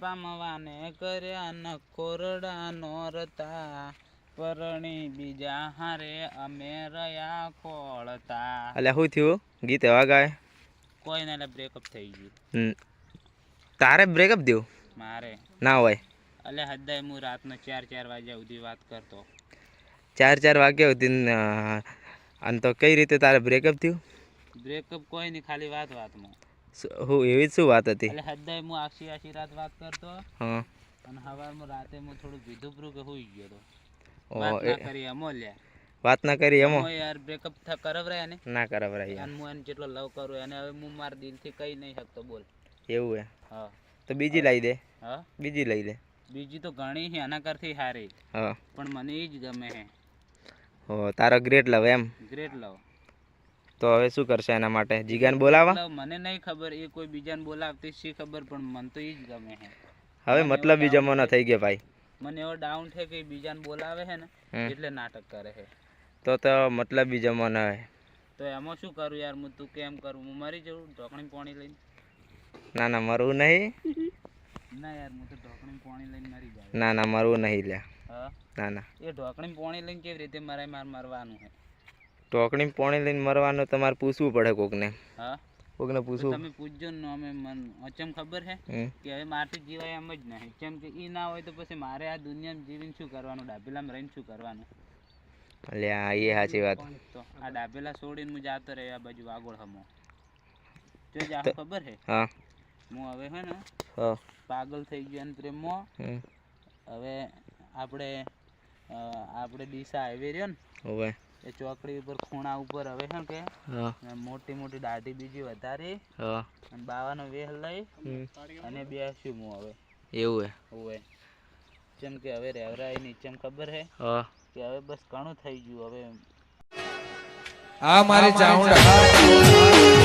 પામવાને કર્યા ન કોરડા નોરતા પરણી બીજા હારે અમે રહ્યા ખોળતા. એટલે શું થયું? ગીત એવા ગાય? કોઈને એટલે બ્રેકઅપ થઈ ગયું. તારે બ્રેકઅપ દેવું મારે. ના હોય. એટલે હદાય હું રાતનો ચાર ચાર વાગ્યા સુધી વાત કરતો. ચાર ચાર વાગ્યા સુધી અને તો કઈ રીતે તારે બ્રેકઅપ થયું? બ્રેકઅપ કોઈ નહીં ખાલી વાત વાતમાં. હું એવી જ શું વાત હતી? એટલે હદાય હું આખી આખી રાત વાત કરતો. હા. અને સવારમાં રાતે હું થોડું પીધું પરું કે હોઈ ગયો તો. વાત ના કરી અમો લ્યા. વાત ના કરી એમો યાર બ્રેકઅપ કરાવરાય ને ના કરવરાય અને હું એને જેટલો લવ કરું એને હવે હું મારા દિલથી કહી નહીં શકતો બોલ. એવું હે? હા. તો બીજી લઈ દે. હા? બીજી લઈ લે બીજી તો ઘણી છે આના કરતી સારી હા. પણ મને એ જ ગમે હે ઓ તારો ગ્રેટ લવ એમ. ગ્રેટ લવ તો હવે શું કરશે એના માટે? જીગાને બોલાવા? મને નહીં ખબર એ કોઈ બીજાને બોલાવતી શી ખબર પણ મને તો એ જ ગમે છે હવે મતલબ બી જમાનો થઈ ગયો ભાઈ. મને એવો ડાઉન છે કે બીજાને બોલાવે છે ને એટલે નાટક કરે છે તો તો મતલબ બી જમાનો હે તો એમાં શું કરું યાર હું તું કેમ કરું? હું મરી જઉં ઢોકણી પાણી લઈને? ના ના મરવું નહીં. ના યાર હું તો ઢોકણી પાણી લઈને મરી જાઉં. ના ના મરવું નહીં લ્યા. ના ના. એ ઢોકણી પાણી લઈને કેવી રીતે મારે માર મરવાનું છે ટોકણી પોણી લઈને મરવાનું તમારે પૂછવું પડે કોકને. હા? કોકને પૂછવું. તમે પૂછજો ને અમે મન અચમ ખબર છે કે હવે મારથી જીવાય એમ જ નહીં. કેમ કે એ ના હોય તો પછી મારે આ દુનિયામાં જીવીને શું કરવાનું? ડાભેલામાં રહીને શું કરવાનું? અલ્યા એ સાચી વાત. આ ડાભેલા છોડીને હું જાતો રહ્યો આ બાજુ વાગોળ હમો. જો જા ખબર છે હા. હું હવે હે ને પાગલ થઈ ગયો ને પ્રેમમાં. હવે આપણે આપણે ડીસા આવી રહ્યો ને. હોવે. એ ચોકડી ઉપર ખૂણા ઉપર હવે છે કે? મોટી મોટી દાઢી બીજી વધારી. હા. અને બાવાનો વેહ લઈ. અને બેસ્યું હું હવે. એવું હે? ઓવે. જેમ કે હવે રેવરાયની જેમ ખબર હે? કે હવે બસ ઘણું થઈ ગયું હવે. આ મારી ચાઉંડા